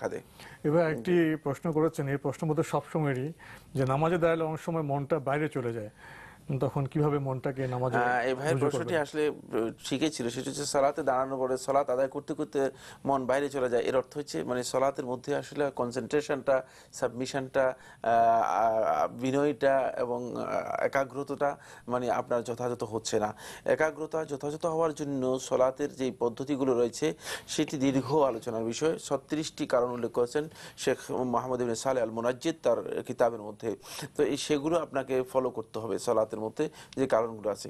দেখা দেয়। এবার একটি প্রশ্ন করেছেন, এই প্রশ্ন মধ্যে সবসময়েরই, যে নামাজে দাঁড়ালে অনেক সময় মনটা বাইরে চলে যায়। তখন কীভাবে মনটাকে নামাজে এই ভাইয়ের প্রশ্নটি আসলে ঠিকই ছিল। সেটা হচ্ছে সলাতে দাঁড়ানোর পরে সলাত আদায় করতে করতে মন বাইরে চলে যায়। এর অর্থ হচ্ছে মানে সলাতের মধ্যে আসলে কনসেন্ট্রেশনটা সাবমিশনটা বিনয়টা এবং একাগ্রতাটা মানে আপনার যথাযথ হচ্ছে না। একাগ্রতা যথাযথ হওয়ার জন্য সলাতের যে পদ্ধতিগুলো রয়েছে সেটি দীর্ঘ আলোচনার বিষয়। ছত্রিশটি কারণ উল্লেখ করেছেন শেখ মোহাম্মদ সালে আল মুনাজ্জিদ তার কিতাবের মধ্যে। তো এই সেগুলো আপনাকে ফলো করতে হবে সলাতের মধ্যে যে কারণগুলো আছে।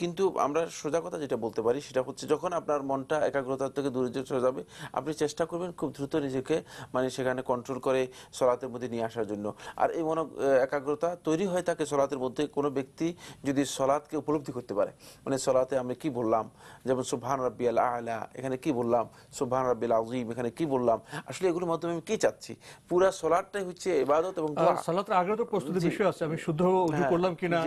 কিন্তু আমরা সোজা কথা যেটা বলতে পারি সেটা হচ্ছে যখন আপনার মনটা একাগ্রতার থেকে দূরে চলে যাবে আপনি চেষ্টা করবেন খুব দ্রুত নিজেকে মানে সেখানে কন্ট্রোল করে সলাতের মধ্যে নিয়ে আসার জন্য। আর এই মন একাগ্রতা তৈরি হয় থাকে সলাতের মধ্যে কোনো ব্যক্তি যদি সলাৎকে উপলব্ধি করতে পারে মানে সলাতে আমি কি বললাম যেমন সুবহান রাব্বিয়াল আলা এখানে কি বললাম সুবহান রাব্বিল আজিম এখানে কি বললাম আসলে এগুলোর মাধ্যমে আমি কি চাচ্ছি? পুরা সলাটটাই হচ্ছে ইবাদত এবং সালাতের আগে তো প্রস্তুতির বিষয় আছে আমি শুদ্ধ উজু হ্যাঁ, করলাম কিনা।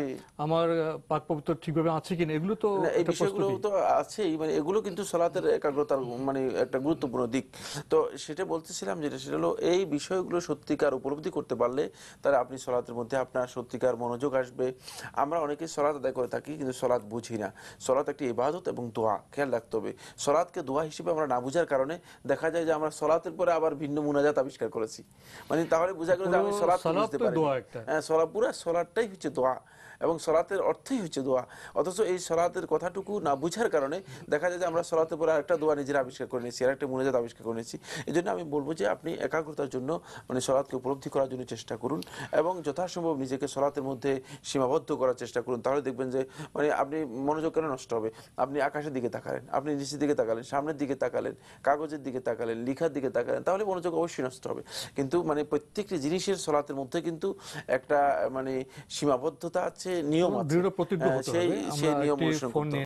আমার পাক পবিত্র ঠিকভাবে আছে কিনা এগুলো তো এই বিষয়গুলো তো আছেই মানে এগুলো কিন্তু সলাতের একাগ্রতার মানে একটা গুরুত্বপূর্ণ দিক। তো সেটা বলতেছিলাম যেটা সেটা হলো এই বিষয়গুলো সত্যিকার উপলব্ধি করতে পারলে তাহলে আপনি সলাতের মধ্যে আপনার সত্যিকার মনোযোগ আসবে। আমরা অনেকে সলাৎ আদায় করে থাকি কিন্তু সলাৎ বুঝি না। সলাৎ একটি ইবাদত এবং দোয়া খেয়াল রাখতে হবে। সলাৎকে দোয়া হিসেবে আমরা না বুঝার কারণে দেখা যায় যে আমরা সলাতের পরে আবার ভিন্ন মুনাজাত আবিষ্কার করেছি। মানে তাহলে বোঝা গেল যে আমি সলাৎ সালাত বুঝতে পারি হ্যাঁ সলা পুরো সলাটটাই হচ্ছে দোয়া। এবং সলাতের অর্থই হচ্ছে দোয়া। অথচ এই সলাতের কথাটুকু না বুঝার কারণে দেখা যায় যে আমরা সলাতে পরে আরেকটা দোয়া নিজেরা আবিষ্কার করে নিয়েছি, আরেকটা মুনাজাত আবিষ্কার করে নিয়েছি। এই জন্য আমি বলব যে আপনি একাগ্রতার জন্য মানে সলাৎকে উপলব্ধি করার জন্য চেষ্টা করুন এবং যথাসম্ভব নিজেকে সলাতের মধ্যে সীমাবদ্ধ করার চেষ্টা করুন। তাহলে দেখবেন যে মানে আপনি মনোযোগ কেন নষ্ট হবে? আপনি আকাশের দিকে তাকালেন, আপনি নিচের দিকে তাকালেন, সামনের দিকে তাকালেন, কাগজের দিকে তাকালেন, লিখার দিকে তাকালেন, তাহলে মনোযোগ অবশ্যই নষ্ট হবে। কিন্তু মানে প্রত্যেকটি জিনিসের সলাতের মধ্যে কিন্তু একটা মানে সীমাবদ্ধতা আছে নিয়ম আছে দৃঢ় প্রতিজ্ঞ হ্যাঁ, হতে সেই হবে আমরা নিয়ম অনুসরণ করতে।